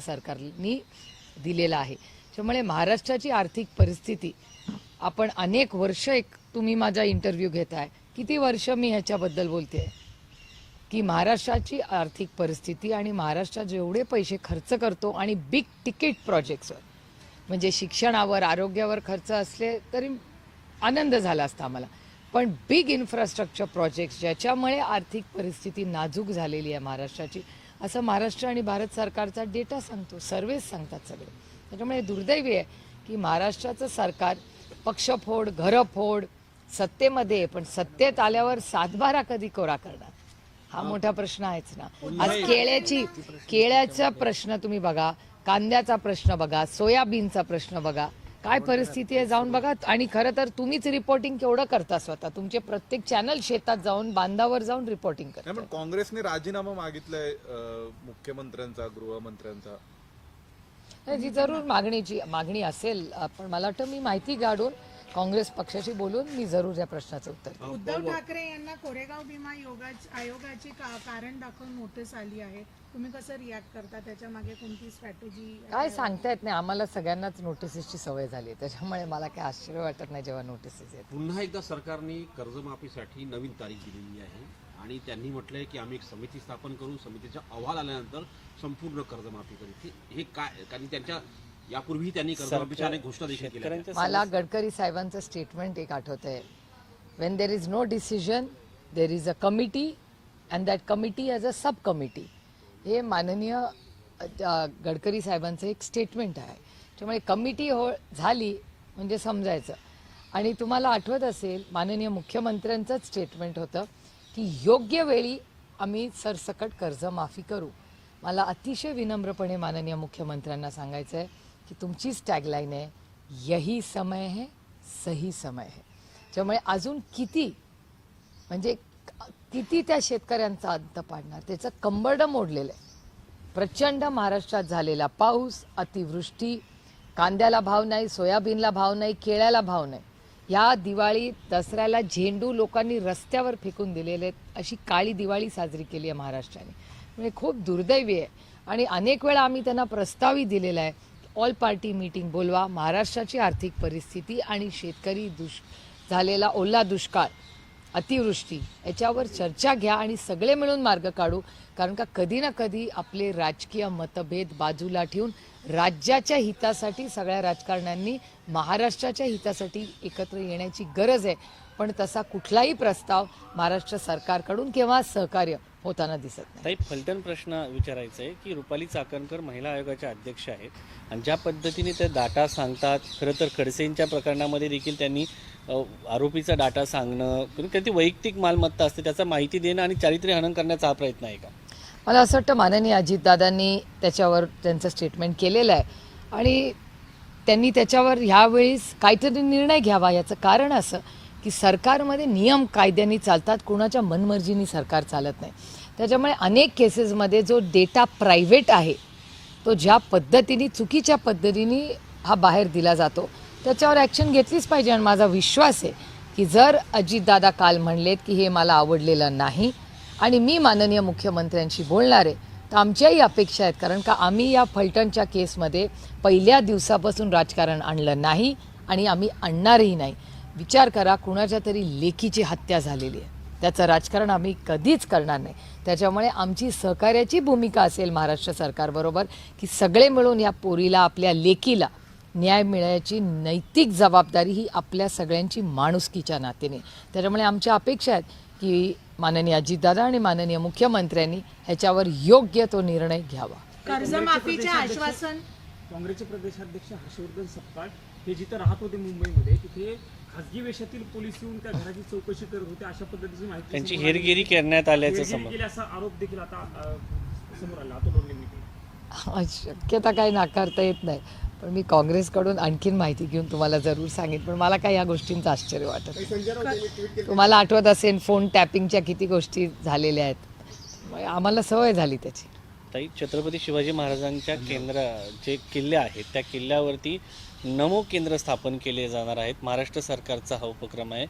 सरकारनी दिलेला आहे. त्यामुळे महाराष्ट्राची आर्थिक परिस्थिती आपण अनेक वर्ष एक तुम्ही माझा इंटरव्ह्यू घेताय. किती वर्ष मी ह्याच्याबद्दल बोलते की महाराष्ट्राची आर्थिक परिस्थिती आणि महाराष्ट्रात जेवढे पैसे खर्च करतो आणि बिग तिकीट प्रोजेक्ट्सवर म्हणजे शिक्षणावर आरोग्यावर खर्च असले तरी आनंद झाला असता आम्हाला. पण बिग इन्फ्रास्ट्रक्चर प्रोजेक्ट्स ज्याच्यामुळे आर्थिक परिस्थिती नाजूक झालेली आहे महाराष्ट्राची असं महाराष्ट्र आणि भारत सरकारचा डेटा सांगतो सर्वेच सांगतात सगळे. त्याच्यामुळे दुर्दैवी आहे की महाराष्ट्राचं सरकार पक्षफोड घरफोड सत्तेमध्ये पण सत्तेत आल्यावर सातबारा कधी कोरा करणार? हा मोठा प्रश्न आहेच ना. आज केळ्याची केळ्याचा प्रश्न तुम्ही बघा कांद्याचा प्रश्न बघा सोयाबीनचा प्रश्न बघा. काय परिस्थिती आहे जाऊन बघा. आणि खरं तर तुम्हीच रिपोर्टिंग केवढं करता स्वतः. तुमचे प्रत्येक चॅनल शेतात जाऊन बांधावर जाऊन रिपोर्टिंग नाही पण काँग्रेसने राजीनामा मागितलाय अं, मुख्यमंत्र्यांचा गृहमंत्र्यांचा. जी जरूर मागणीची मागणी असेल पण मला वाटतं मी माहिती काढून काँग्रेस पक्षाशी बोलून मी जरूर या प्रश्नाचं उत्तर देईन. उद्धव ठाकरे यांना कोरेगाव भीमा योगाच- आयोगाची का- कारण दाखवून नोटीस आली आहे. तुम्ही कसं रिॲक्ट करता? त्याच्यामागे कोणती स्ट्रॅटेजी काय सांगता येत नाही. आम्हाला सगळ्यांनाच नोटिसेसची सवय झाली आहे. त्याच्यामुळे मला काय आश्चर्य वाटत नाही जेव्हा नोटिसेस येतात पुन्हा एकदा सरकारने कर्जमाफीसाठी नवीन तारीख दिलेली आहे आणि त्यांनी म्हटलंय की आम्ही एक समिती स्थापन करू. समितीचा अहवाल आल्यानंतर संपूर्ण कर्जमाफी करू. हे- हे काय कारण त्यांच्या यापूर्वी त्यांनी कर्जमाफीच्या अनेक घोषणा देखील केल्या आहेत. मला गडकरी साहेबांचं स्टेटमेंट एक आठवत आहे when there is no decision there is a committee and that committee as a sub committee हे माननीय गडकरी साहेबांचं एक स्टेटमेंट आहे. त्यामुळे कमिटी हो झाली म्हणजे समजायचं. आणि तुम्हाला आठवत असेल माननीय मुख्यमंत्र्यांचंच स्टेटमेंट होतं की योग्य वेळी आम्ही सरसकट कर्जमाफी करू. मला अतिशय विनम्रपणे माननीय मुख्यमंत्र्यांना सांगायचं आहे की तुमचीच टॅगलाईन आहे यही समय है सही समय है. त्यामुळे अजून किती म्हणजे किती त्या शेतकऱ्यांचा अंत पाडणार? त्याचं कंबरडं मोडलेलं आहे. प्रचंड महाराष्ट्रात झालेला पाऊस अतिवृष्टी कांद्याला भाव नाही सोयाबीनला भाव नाही केळ्याला भाव नाही. या दिवाळी दसऱ्याला झेंडू लोकांनी रस्त्यावर फेकून दिलेले आहेत. अशी काळी दिवाळी साजरी केली आहे महाराष्ट्राने. म्हणजे खूप दुर्दैवी आहे. आणि अनेक वेळा आम्ही त्यांना प्रस्तावही दिलेला आहे ऑल पार्टी मीटिंग बोलवा. महाराष्ट्राची आर्थिक परिस्थिती आणि शेतकरी दुष झालेला ओला दुष्काळ अतिवृष्टी. याच्यावर चर्चा घ्या आणि सगळे मिळून मार्ग काढू. कारण का कधी ना कधी आपले राजकीय मतभेद बाजूला ठेवून राज्याच्या हितासाठी सगळ्या राजकारण्यांनी महाराष्ट्राच्या हितासाठी एकत्र येण्याची गरज आहे. पण तसा कुठलाही प्रस्ताव महाराष्ट्र सरकारकडून किंवा सहकार्य होताना दिसत नाही. ताई फलटण प्रश्न विचारायचा आहे की रुपाली चाकणकर महिला आयोगाच्या अध्यक्ष आहेत आणि ज्या पद्धतीने त्या डाटा सांगतात खरं तर खडसेंच्या प्रकरणामध्ये देखील त्यांनी अ, आरोपीचा डाटा सांगणं कारण त्यांची वैयक्तिक मालमत्ता असते त्याचा माहिती देणं आणि चारित्र्य हनन करण्याचा हा प्रयत्न आहे का? मला असं वाटतं माननीय अजितदादांनी त्याच्यावर त्यांचं स्टेटमेंट केलेलं आहे. आणि त्यांनी त्याच्यावर ह्यावेळीस काहीतरी निर्णय घ्यावा याचं कारण असं. की सरकारमध्ये नियम कायद्यांनी चालतात कोणाच्या मनमर्जीनी सरकार चालत नाही. त्याच्यामुळे अनेक केसेसमध्ये जो डेटा प्रायव्हेट आहे तो ज्या पद्धतीने चुकीच्या पद्धतीने हा बाहेर दिला जातो त्याच्यावर ॲक्शन घेतलीच पाहिजे. आणि माझा विश्वास आहे की जर अजितदादा काल म्हणलेत की हे मला आवडलेलं नाही आणि मी माननीय मुख्यमंत्र्यांशी बोलणार आहे तर आमच्याही अपेक्षा आहेत. कारण का आम्ही या फलटणच्या केसमध्ये पहिल्या दिवसापासून राजकारण आणलं नाही आणि आम्ही आणणारही नाही. विचार करा कुणाच्या तरी लेकीची हत्या झालेली आहे. त्याचं राजकारण आम्ही कधीच करणार नाही. त्याच्यामुळे आमची सहकार्याची भूमिका असेल महाराष्ट्र सरकारबरोबर की सगळे मिळून या पोरीला आपल्या लेकीला न्याय मिळायची नैतिक जबाबदारी ही आपल्या सगळ्यांची माणुसकीच्या नात्याने त्याच्यामुळे आमच्या अपेक्षा आहेत की माननीय अजितदादा आणि माननीय मुख्यमंत्र्यांनी ह्याच्यावर योग्य तो निर्णय घ्यावा. कर्जमाफीचे आश्वासन? काँग्रेसचे प्रदेशाध्यक्ष हर्षवर्धन सपकाळ हे जिथं राहत होते मुंबईमध्ये तिथे खासगी वेशातील पोलीस येऊन त्या घराची चौकशी करत होते अशा पद्धतीची माहिती त्यांची समोर आली. हेरगिरी करण्यात आल्याचं हेरगिरी समज केली असा आरोप देखील आता अ, समोर आला अतुल केला. शक्यता काही नाकारता येत नाही पण मी काँग्रेसकडून आणखीन माहिती घेऊन तुम्हाला जरूर सांगेन पण मला काही या गोष्टींचं आश्चर्य वाटत नाही. तुम्हाला आठवत असेल फोन टॅपिंगच्या किती गोष्टी झालेल्या आहेत मग आम्हाला सवय झाली त्याची ताई छत्रपती शिवाजी महाराजांच्या केंद्र जे किल्ले आहेत त्या किल्ल्यावरती नमो केंद्र स्थापन केले जाणार आहेत. महाराष्ट्र सरकारचा हा उपक्रम आहे.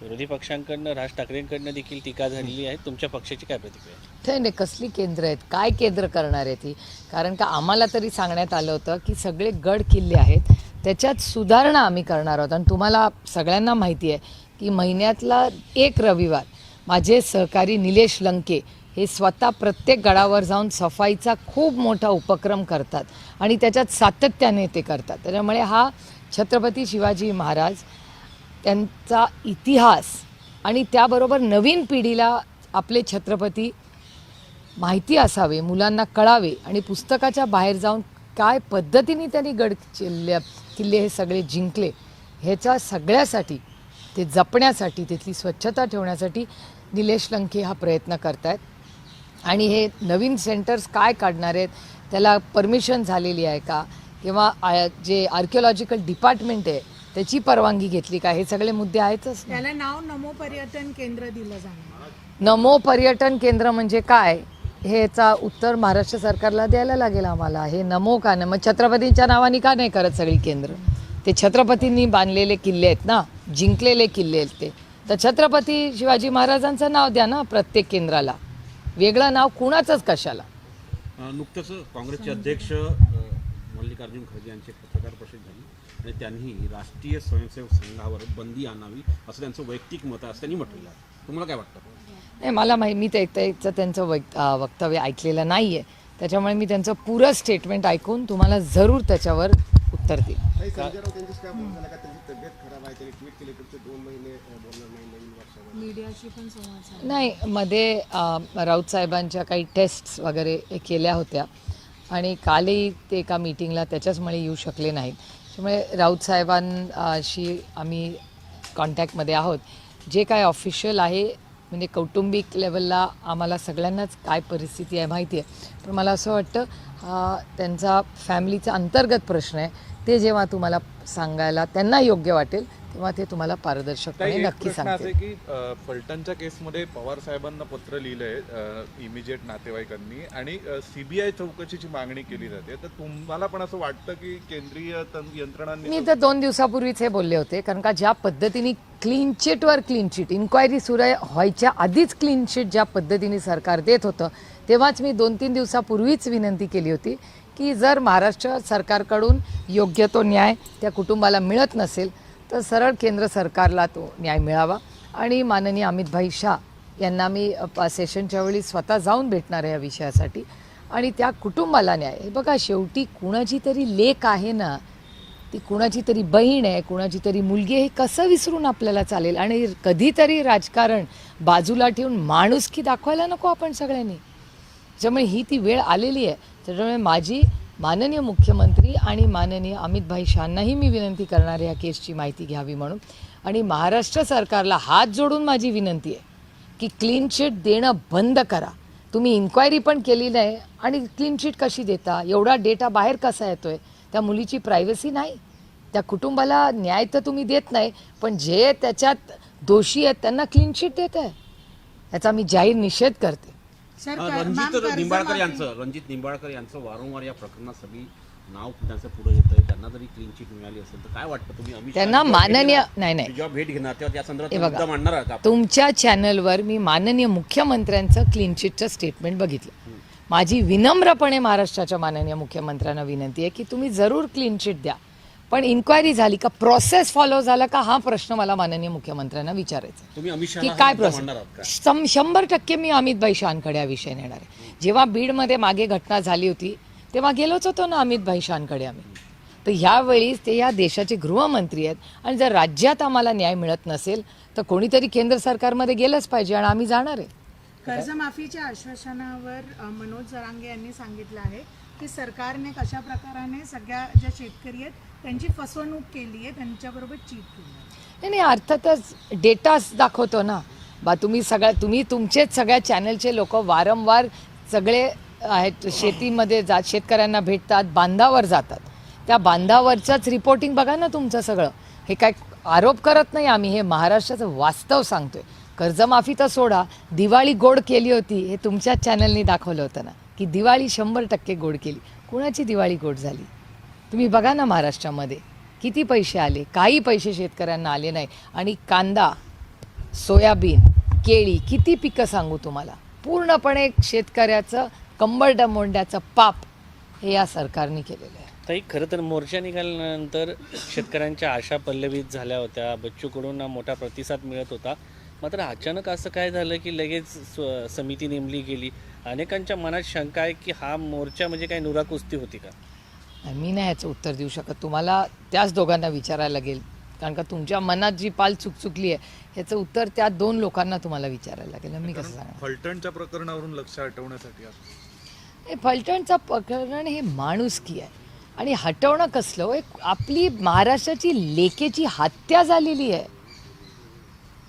विरोधी पक्षांकडनं राज ठाकरेंकडनं देखील टीका झालेली आहे. तुमच्या पक्षाची काय प्रतिक्रिया नाही नाही कसली केंद्र आहेत? काय केंद्र करणार आहे ती कारण का आम्हाला तरी सांगण्यात आलं होतं की सगळे गड किल्ले आहेत. त्याच्यात सुधारणा आम्ही करणार आहोत. आणि तुम्हाला सगळ्यांना माहिती आहे की महिन्यातला एक रविवार माझे सहकारी निलेश लंके हे स्वतः प्रत्येक गडावर जाऊन सफाईचा खूप मोठा उपक्रम करतात आणि त्याच्यात सातत्याने ते करतात. त्याच्यामुळे हा छत्रपती शिवाजी महाराज त्यांचा इतिहास आणि त्याबरोबर नवीन पिढीला आपले छत्रपती माहिती असावे मुलांना कळावे आणि पुस्तकाच्या बाहेर जाऊन काय पद्धतीने त्यांनी गड किल्ल्या किल्ले हे सगळे जिंकले ह्याच्या सगळ्यासाठी ते जपण्यासाठी तिथली स्वच्छता ठेवण्यासाठी निलेश लंके हा प्रयत्न करत आहेत आणि हे नवीन सेंटर्स काय काढणार आहेत? त्याला परमिशन झालेली आहे का? किंवा जे आर्किओलॉजिकल डिपार्टमेंट आहे त्याची परवानगी घेतली का? हे सगळे मुद्दे आहेतच त्याला नाव नमो पर्यटन केंद्र दिलं जाणार. नमो पर्यटन केंद्र म्हणजे काय? हेचा उत्तर महाराष्ट्र सरकारला द्यायला लागेल आम्हाला. हे नमो का नाही मग छत्रपतींच्या नावाने का नाही करत सगळी केंद्र? ते छत्रपतींनी बांधलेले किल्ले आहेत ना जिंकलेले किल्ले आहेत ते. तर छत्रपती शिवाजी महाराजांचं नाव द्या ना प्रत्येक केंद्राला. वेगळं नाव कुणाचंच कशाला? नुकतंच काँग्रेसचे अध्यक्ष मल्लिकार्जुन खरगे यांची पत्रकार परिषद झाली आणि त्यांनी राष्ट्रीय स्वयंसेवक संघावर बंदी आणावी असं त्यांचं वैयक्तिक मत आहे असं त्यांनी म्हटलेलं आहे. तुम्हाला काय वाटतं? नाही मला माही मी ते त्याचं त्यांचं वक्त अं, वक्तव्य ऐकलेलं नाही आहे त्याच्यामुळे मी त्यांचं पुरं स्टेटमेंट ऐकून तुम्हाला जरूर त्याच्यावर उत्तर देईन. मीडियाशी पण संवाद साधला. नाही मध्ये राऊत साहेबांच्या काही टेस्ट्स वगैरे केल्या होत्या. आणि कालही ते एका मीटिंगला त्याच्याचमुळे येऊ शकले नाहीत. त्यामुळे राऊत साहेबांशी आम्ही कॉन्टॅक्टमध्ये आहोत. जे काय ऑफिशियल आहे म्हणजे कौटुंबिक लेवलला आम्हाला सगळ्यांनाच काय परिस्थिती आहे माहिती आहे. पण मला असं वाटतं हा त्यांचा फॅमिलीचा अंतर्गत प्रश्न आहे. ते जेव्हा तुम्हाला सांगायला त्यांना योग्य वाटेल तेव्हा ते तुम्हाला पारदर्शकपणे नक्की आहे की फलटणच्या केसमध्ये पवार साहेबांना पत्र लिहिलंय इमिजिएट नातेवाईकांनी आणि सीबीआय चौकशीची मागणी केली जाते. तर तुम्हाला पण असं वाटतं की केंद्रीय यंत्रणांनी मी तर दोन दिवसापूर्वीच हे बोलले होते कारण का ज्या पद्धतीने क्लीन चिटवर क्लीन चिट इन्क्वायरी सुरू व्हायच्या आधीच क्लीन चिट ज्या पद्धतीने सरकार देत होतं तेव्हाच मी दोन तीन दिवसापूर्वीच विनंती केली होती की जर महाराष्ट्र सरकारकडून योग्य तो न्याय त्या कुटुंबाला मिळत नसेल तर सरळ केंद्र सरकारला तो न्याय मिळावा. आणि माननीय अमितभाई शाह यांना मी सेशनच्या वेळी स्वतः जाऊन भेटणार आहे या विषयासाठी. आणि त्या कुटुंबाला न्याय. हे बघा शेवटी कुणाची तरी लेख आहे ना ती कुणाची तरी बहीण आहे कुणाची तरी मुलगी आहे हे कसं विसरून आपल्याला चालेल? आणि कधीतरी राजकारण बाजूला ठेवून माणुसकी दाखवायला नको आपण सगळ्यांनी. त्यामुळे ही ती वेळ आलेली आहे. त्याच्यामुळे माझी माननीय मुख्यमंत्री आणि माननीय अमितभाई शहांनाही मी विनंती करणार या केसची माहिती घ्यावी म्हणून. आणि महाराष्ट्र सरकारला हात जोडून माझी विनंती आहे की क्लीन चिट देणं बंद करा. तुम्ही इन्क्वायरी पण केली नाही आणि क्लीन चिट कशी देता? एवढा डेटा बाहेर कसा येतो आहे त्या मुलीची प्रायव्हसी नाही. त्या कुटुंबाला न्याय तर तुम्ही देत नाही पण जे त्याच्यात दोषी आहेत त्यांना क्लीन चिट देत आहे याचा मी जाहीर निषेध करते. रणजित निंबाळकर यांचं रणजित निंबाळकर यांचं वारंवार या प्रकरणात सगळी नाव त्यांचं पुढे येत आहे त्यांना जरी क्लीन चिट मिळाली असेल तर काय वाटतं तुम्ही? अमित त्यांना माननीय नाही नाही. जेव्हा भेट घेणार तेव्हा त्या संदर्भात मुद्दा मांडणार आहात का? तुमच्या चॅनलवर मी माननीय मुख्यमंत्र्यांचं क्लीन चिटचं स्टेटमेंट बघितलं. माझी विनम्रपणे महाराष्ट्राच्या माननीय मुख्यमंत्र्यांना विनंती आहे की तुम्ही जरूर क्लीन चिट द्या. पण इन्क्वायरी झाली का प्रोसेस फॉलो झाला का हा प्रश्न मला माननीय मुख्यमंत्र्यांना विचारायचा आहे. तुम्ही अमित की काय प्रोसेस शंभर टक्के मी अमितभाई शहांकडे हा विषय नेणार आहे. जेव्हा बीडमध्ये मागे घटना झाली होती तेव्हा गेलोच होतो ना अमितभाई शहांकडे आम्ही. तर ह्यावेळी ते या देशाचे गृहमंत्री आहेत आणि जर राज्यात आम्हाला न्याय मिळत नसेल तर कोणीतरी केंद्र सरकारमध्ये गेलंच पाहिजे आणि आम्ही जाणार आहे. कर्जमाफीच्या आश्वासनावर मनोज जरांगे यांनी सांगितलं आहे की सरकारने कशा प्रकाराने सगळ्या ज्या शेतकरी आहेत त्यांची फसवणूक केली आहे त्यांच्याबरोबर चीट केली नाही नाही अर्थातच डेटाच दाखवतो ना. बा तुम्ही सगळ्या तुम्ही तुमचेच सगळ्या चॅनलचे लोक वारंवार सगळे आहेत शेतीमध्ये जात शेतकऱ्यांना भेटतात बांधावर जातात. त्या बांधावरचंच रिपोर्टिंग बघा ना तुमचं सगळं. हे काय आरोप करत नाही आम्ही हे महाराष्ट्राचं वास्तव सांगतोय. कर्जमाफी तर सोडा दिवाळी गोड केली होती हे तुमच्याच चॅनलनी दाखवलं होतं ना. की दिवाळी शंभर टक्के गोड केली. कुणाची दिवाळी गोड झाली? तुम्ही बघा ना महाराष्ट्रामध्ये किती पैसे आले? काही पैसे शेतकऱ्यांना आले नाही. आणि कांदा सोयाबीन केळी किती पिकं सांगू तुम्हाला? पूर्णपणे शेतकऱ्याचं कंबरड मोंड्याचं पाप हे या सरकारने केलेलं आहे. ताई खरं तर मोर्चा निघाल्यानंतर शेतकऱ्यांच्या आशा पल्लवित झाल्या होत्या. बच्चूकडून मोठा प्रतिसाद मिळत होता. मात्र अचानक असं काय झालं की लगेच समिती नेमली गेली? अनेकांच्या मनात शंका आहे की हा मोर्चा म्हणजे काय नुरा कुस्ती होती का? मी नाही याचं उत्तर देऊ शकत. तुम्हाला त्याच दोघांना विचारायला लागेल. कारण का तुमच्या मनात जी पाल चुकचुकली आहे ह्याचं उत्तर त्या दोन लोकांना तुम्हाला विचारायला लागेल. मी कसं सांगणार? फलटणच्या प्रकरणावरून लक्ष हटवण्यासाठी. हे फलटणचं प्रकरण हे माणुसकी आहे. आणि हटवणं कसलं हो? एक आपली महाराष्ट्राची लेखेची हत्या झालेली आहे.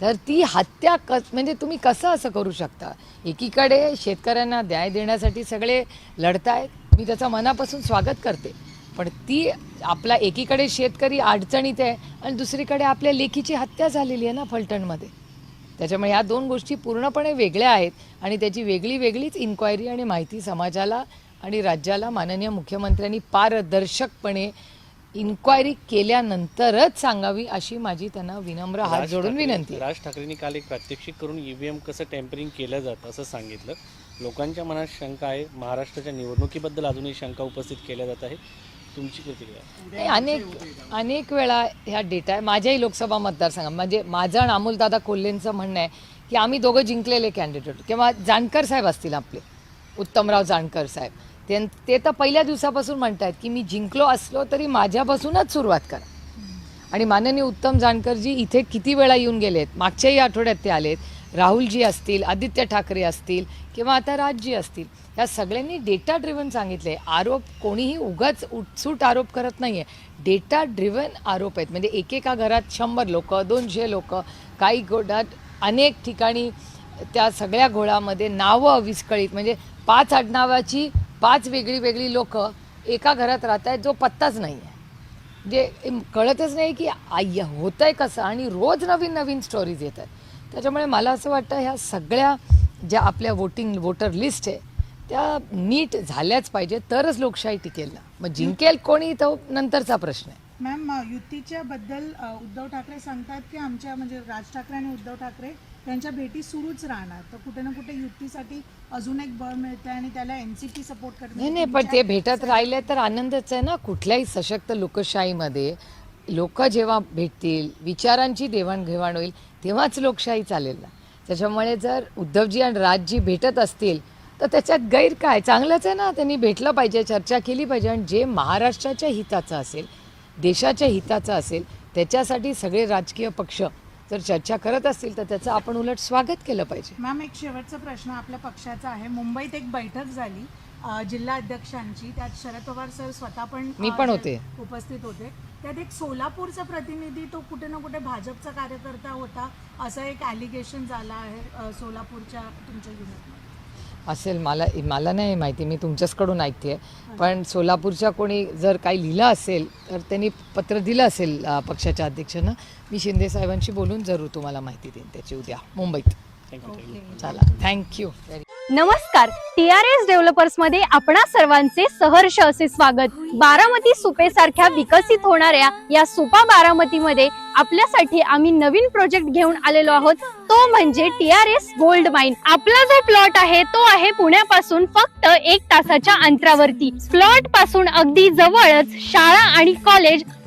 तर ती हत्या कस म्हणजे तुम्ही कसं असं करू शकता? एकीकडे शेतकऱ्यांना न्याय देण्यासाठी सगळे लढतायत मी त्याचं मनापासून स्वागत करते. पण ती आपला एकीकडे शेतकरी अडचणीत आहे आणि दुसरीकडे आपल्या लेखीची हत्या झालेली आहे ना फलटणमध्ये. त्याच्यामुळे ह्या दोन गोष्टी पूर्णपणे वेगळ्या आहेत आणि त्याची वेगळी वेगळीच इन्क्वायरी आणि माहिती समाजाला आणि राज्याला माननीय मुख्यमंत्र्यांनी पारदर्शकपणे इन्क्वायरी केल्यानंतरच सांगावी अशी माझी त्यांना विनम्र हात जोडून विनंती. आहे. राज ठाकरेंनी काल एक प्रात्यक्षिक करून ईव्हीएम कसं टेम्परिंग केलं जातं असं सांगितलं. लोकांच्या मनात शंका आहे. महाराष्ट्राच्या निवडणुकीबद्दल अजूनही शंका उपस्थित केल्या जात आहे तुमची प्रतिक्रिया? नाही, अनेक अनेक वेळा ह्या डेटा आहे. माझ्याही लोकसभा मतदारसंघात म्हणजे माझं आणि अमोलदादा कोल्हेंचं म्हणणं आहे की आम्ही दोघं जिंकलेले कॅन्डिडेट किंवा जानकर साहेब असतील आपले. उत्तमराव जानकर साहेब. ते ते तर पहिल्या दिवसापासून म्हणतायत की मी जिंकलो असलो तरी माझ्यापासूनच सुरुवात करा. आणि माननीय उत्तम जानकरजी इथे किती वेळा येऊन गेलेत? मागच्याही आठवड्यात ते आलेत. राहुलजी असतील आदित्य ठाकरे असतील किंवा आता राजजी असतील. या सगळ्यांनी डेटा ड्रिव्हन सांगितले आरोप कोणीही उगाच उठसूट आरोप करत नाही आहे डेटा ड्रिव्हन आरोप आहेत. म्हणजे एकेका घरात शंभर लोक दोनशे लोक काही गोडात अनेक ठिकाणी त्या सगळ्या घोळामध्ये नावं विस्कळीत म्हणजे पाच आडनावाची पाच वेगळी वेगळी लोक एका घरात राहत आहेत जो पत्ताच नाही आहे एम- कळतच नाही की आय होत आहे कसं आणि रोज नवीन नवीन स्टोरीज येत आहेत त्याच्यामुळे मला असं वाटतं ह्या सगळ्या ज्या आपल्या वोटिंग वोटर लिस्ट आहे त्या नीट झाल्याच पाहिजे तरच लोकशाही टिकेल ना. मग जिंकेल कोणी तो नंतरचा प्रश्न आहे. मॅम युतीच्या बद्दल उद्धव ठाकरे सांगतात की आमच्या म्हणजे राज ठाकरे आणि उद्धव ठाकरे यांच्या भेटी सुरूच राहणार. तर कुठे ना कुठे युतीसाठी अजून एक बळ मिळते आणि त्याला एनसीपी सपोर्ट करते नाही नाही पण ते भेटत राहिले तर आनंदच आहे ना. कुठल्याही सशक्त लोकशाहीमध्ये लोक जेव्हा भेटतील विचारांची देवाणघेवाण होईल तेव्हाच लोकशाही चालेल ना. त्याच्यामुळे जर उद्धवजी आणि राजजी भेटत असतील तर त्याच्यात गैर काय? चांगलंच आहे ना. त्यांनी भेटलं पाहिजे चर्चा केली पाहिजे. आणि जे महाराष्ट्राच्या हिताचं असेल देशाच्या हिताचं असेल त्याच्यासाठी सगळे राजकीय पक्ष जर चर्चा करत असतील तर त्याचं आपण उलट स्वागत केलं पाहिजे. मॅम एक शेवटचा प्रश्न आपल्या पक्षाचा आहे. मुंबईत एक बैठक झाली जिल्हा अध्यक्षांची. त्यात शरद पवार सर स्वतः पण मी पण होते. उपस्थित होते. त्यात एक सोलापूरचा प्रतिनिधी तो कुठे ना कुठे भाजपचा कार्यकर्ता होता असं एक ॲलिगेशन झालं आहे सोलापूरच्या तुमच्या युनिटमध्ये. असेल मला मला नाही माहिती. मी तुमच्याचकडून ऐकते पण सोलापूरच्या कोणी जर काही लिहिलं असेल तर त्यांनी पत्र दिलं असेल पक्षाच्या अध्यक्षांना. मी शिंदे साहेबांशी बोलून जरूर तुम्हाला माहिती देईन. त्याची उद्या. मुंबईत. चला. थँक्यू व्हेरी नमस्कार टी आर एस डेव्हलपर्समध्ये आपणा सर्वांचे सहर्ष असे स्वागत. बारामती सुपे सारख्या विकसित होणाऱ्या या सुपा बारामतीमध्ये आपल्यासाठी आम्ही नवीन प्रोजेक्ट घेऊन आलेलो आहोत. तो म्हणजे T R S gold mine आपला जो प्लॉट आहे तो आहे पुण्यापासून फक्त एक तासाच्या अंतरावरती. प्लॉटपासून अगदी जवळच शाळा आणि college